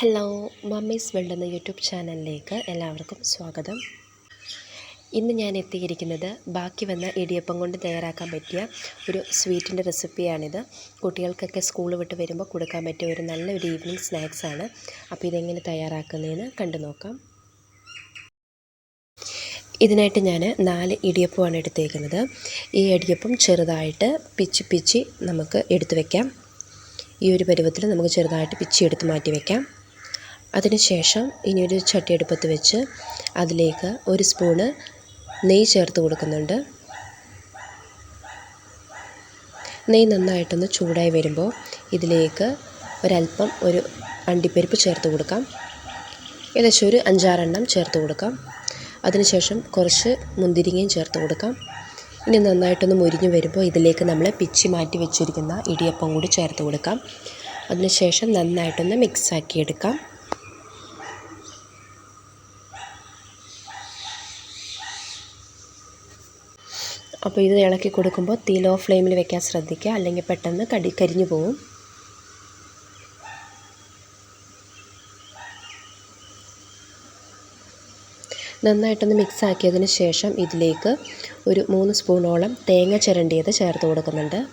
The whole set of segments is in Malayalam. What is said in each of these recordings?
ഹലോ മമ്മീസ് വേൾഡ് എന്ന യൂട്യൂബ് ചാനലിലേക്ക് എല്ലാവർക്കും സ്വാഗതം. ഇന്ന് ഞാൻ എത്തിയിരിക്കുന്നത് ബാക്കി വന്ന ഇടിയപ്പം കൊണ്ട് തയ്യാറാക്കാൻ പറ്റിയ ഒരു സ്വീറ്റിന്റെ റെസിപ്പിയാണിത്. കുട്ടികൾക്കൊക്കെ സ്കൂൾ വിട്ട് വരുമ്പോൾ കൊടുക്കാൻ പറ്റിയ ഒരു നല്ലൊരു ഈവനിങ് സ്നാക്സാണ് അപ്പോൾ ഇതെങ്ങനെ തയ്യാറാക്കുന്നതെന്ന് കണ്ടു നോക്കാം. ഇതിനായിട്ട് ഞാൻ നാല് ഇടിയപ്പമാണ് എടുത്തേക്കുന്നത്. ഈ ഇടിയപ്പം ചെറുതായിട്ട് പിച്ചി പിച്ചി നമുക്ക് എടുത്തു വയ്ക്കാം ഈ ഒരു പരുവത്തിൽ നമുക്ക് ചെറുതായിട്ട് പിച്ചി എടുത്ത് മാറ്റി വയ്ക്കാം അതിനുശേഷം ഇനി ഒരു ചട്ടി അടുപ്പത്ത് വെച്ച് അതിലേക്ക് ഒരു സ്പൂണ് നെയ്യ് ചേർത്ത് കൊടുക്കുന്നുണ്ട്. നെയ്യ് നന്നായിട്ടൊന്ന് ചൂടായി വരുമ്പോൾ ഇതിലേക്ക് ഒരല്പം ഒരു അണ്ടിപ്പരിപ്പ് ചേർത്ത് കൊടുക്കാം. ഏകദേശം ഒരു അഞ്ചാറെണ്ണം ചേർത്ത് കൊടുക്കാം. അതിനുശേഷം കുറച്ച് മുന്തിരിങ്ങയും ചേർത്ത് കൊടുക്കാം. ഇനി നന്നായിട്ടൊന്ന് മുരിഞ്ഞ് വരുമ്പോൾ ഇതിലേക്ക് നമ്മൾ പിച്ചി മാറ്റി വെച്ചിരിക്കുന്ന ഇടിയപ്പം കൂടി ചേർത്ത് കൊടുക്കാം. അതിനുശേഷം നന്നായിട്ടൊന്ന് മിക്സാക്കി അപ്പോൾ ഇത് ഇളക്കി കൊടുക്കുമ്പോൾ തീ ലോ ഫ്ലെയിമിൽ വെക്കാൻ ശ്രദ്ധിക്കുക. അല്ലെങ്കിൽ പെട്ടെന്ന് കടി കരിഞ്ഞു പോവും. നന്നായിട്ടൊന്ന് മിക്സ് ആക്കിയതിന് ശേഷം ഇതിലേക്ക് ഒരു മൂന്ന് സ്പൂണോളം തേങ്ങ ചിരണ്ടിയത് ചേർത്ത് കൊടുക്കുന്നുണ്ട്.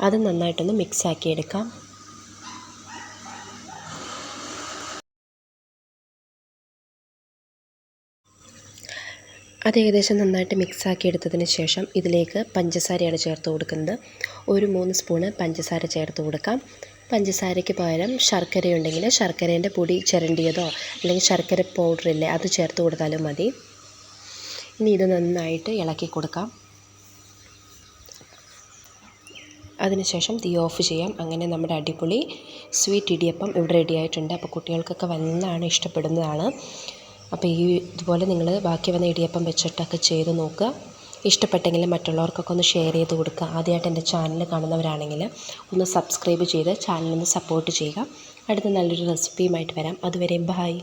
അത് നന്നായിട്ടൊന്ന് മിക്സ് ആക്കിയെടുക്കാം. അത് ഏകദേശം നന്നായിട്ട് മിക്സ് ആക്കി എടുത്തതിന് ശേഷം ഇതിലേക്ക് പഞ്ചസാരയാണ് ചേർത്ത് കൊടുക്കുന്നത്. ഒരു മൂന്ന് സ്പൂണ് പഞ്ചസാര ചേർത്ത് കൊടുക്കാം. പഞ്ചസാരയ്ക്ക് പകരം ശർക്കരയുണ്ടെങ്കിൽ ശർക്കരേന്റെ പൊടി ചിരണ്ടിയതോ അല്ലെങ്കിൽ ശർക്കര പൗഡർ ഇല്ലേ അത് ചേർത്ത് കൊടുത്താലും മതി. ഇനി ഇത് നന്നായിട്ട് ഇളക്കി കൊടുക്കാം. അതിനുശേഷം തീ ഓഫ് ചെയ്യാം. അങ്ങനെ നമ്മുടെ അടിപൊളി സ്വീറ്റ് ഇടിയപ്പം ഇവിടെ റെഡിയായിട്ടുണ്ട് അപ്പോൾ കുട്ടികൾക്കൊക്കെ വന്നാണ് ഇഷ്ടപ്പെടുന്നതാണ്. അപ്പോൾ ഈ ഇതുപോലെ നിങ്ങൾ ബാക്കി വന്ന ഇടിയപ്പം വെച്ചിട്ടൊക്കെ ചെയ്ത് നോക്കുക. ഇഷ്ടപ്പെട്ടെങ്കിൽ മറ്റുള്ളവർക്കൊക്കെ ഒന്ന് ഷെയർ ചെയ്ത് കൊടുക്കുക. ആദ്യമായിട്ട് എന്റെ ചാനൽ കാണുന്നവരാണെങ്കിൽ ഒന്ന് സബ്സ്ക്രൈബ് ചെയ്ത് ചാനലൊന്ന് സപ്പോർട്ട് ചെയ്യുക. അടുത്ത നല്ലൊരു റെസിപ്പിയുമായിട്ട് വരാം. അതുവരെ ബായ്